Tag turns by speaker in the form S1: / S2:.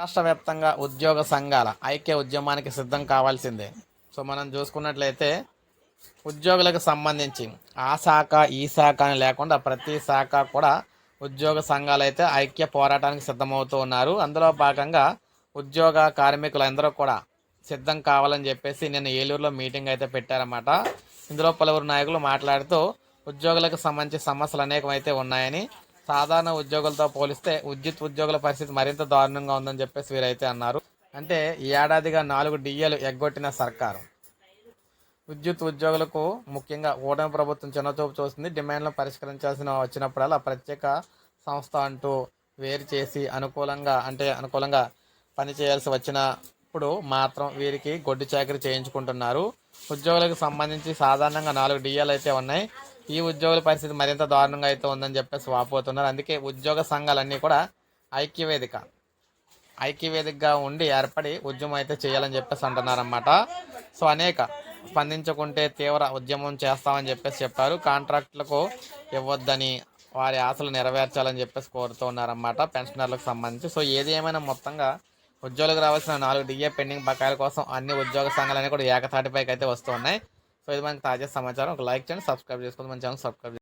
S1: రాష్ట్ర వ్యాప్తంగా ఉద్యోగ సంఘాల ఐక్య ఉద్యమానికి సిద్ధం కావాల్సిందే. సో మనం చూసుకున్నట్లయితే ఉద్యోగులకు సంబంధించి ఆ శాఖ ఈ శాఖ అని లేకుండా ప్రతి శాఖ కూడా ఉద్యోగ సంఘాలు అయితే ఐక్య పోరాటానికి సిద్ధమవుతూ ఉన్నారు. అందులో భాగంగా ఉద్యోగ కార్మికులందరూ కూడా సిద్ధం కావాలని చెప్పేసి నిన్న ఏలూరులో మీటింగ్ అయితే పెట్టారన్నమాట. ఇందులో పలువురు నాయకులు మాట్లాడుతూ ఉద్యోగులకు సంబంధించి సమస్యలు అనేకమైతే ఉన్నాయని సాధారణ ఉద్యోగులతో పోలిస్తే విద్యుత్ ఉద్యోగుల పరిస్థితి మరింత దారుణంగా ఉందని చెప్పేసి వీరైతే అన్నారు. అంటే ఈ ఏడాదిగా నాలుగు డిఏలు ఎగ్గొట్టిన సర్కారు. విద్యుత్ ఉద్యోగులకు ముఖ్యంగా ఓటమి ప్రభుత్వం చిన్నచూపు చూస్తుంది డిమాండ్లను పరిష్కరించాల్సిన వచ్చినప్పుడల్లా ప్రత్యేక సంస్థ అంటూ వేరు చేసి అనుకూలంగా అంటే అనుకూలంగా పని చేయాల్సి వచ్చినప్పుడు మాత్రం వీరికి గొడ్డు చాకరీ చేయించుకుంటున్నారు. ఉద్యోగులకు సంబంధించి సాధారణంగా నాలుగు డిఏలు అయితే ఉన్నాయి. ఈ ఉద్యోగుల పరిస్థితి మరింత దారుణంగా అయితే ఉందని చెప్పేసి వాపోతున్నారు అందుకే ఉద్యోగ సంఘాలన్నీ కూడా ఐక్యవేదిక ఐక్యవేదికగా ఉండి ఏర్పడి ఉద్యమం అయితే చేయాలని చెప్పేసి అంటున్నారన్నమాట. సో అనేక స్పందించకుంటే తీవ్ర ఉద్యమం చేస్తామని చెప్పేసి చెప్పారు. కాంట్రాక్టులకు ఇవ్వద్దని వారి ఆశలు నెరవేర్చాలని చెప్పేసి కోరుతూ ఉన్నారన్నమాట పెన్షనర్లకు సంబంధించి. సో ఏది ఏమైనా మొత్తంగా ఉద్యోగులకు రావాల్సిన నాలుగు డిఏ పెండింగ్ బకాయిల కోసం అన్ని ఉద్యోగ సంఘాలన్నీ కూడా ఏకతాటిపైకి అయితే వస్తున్నాయి సో ఇది మనకి తాజా సమాచారం ఒక లైక్ చేయండి సబ్స్క్రైబ్ చేసుకోండి మన ఛానల్ సబ్స్క్రైబ్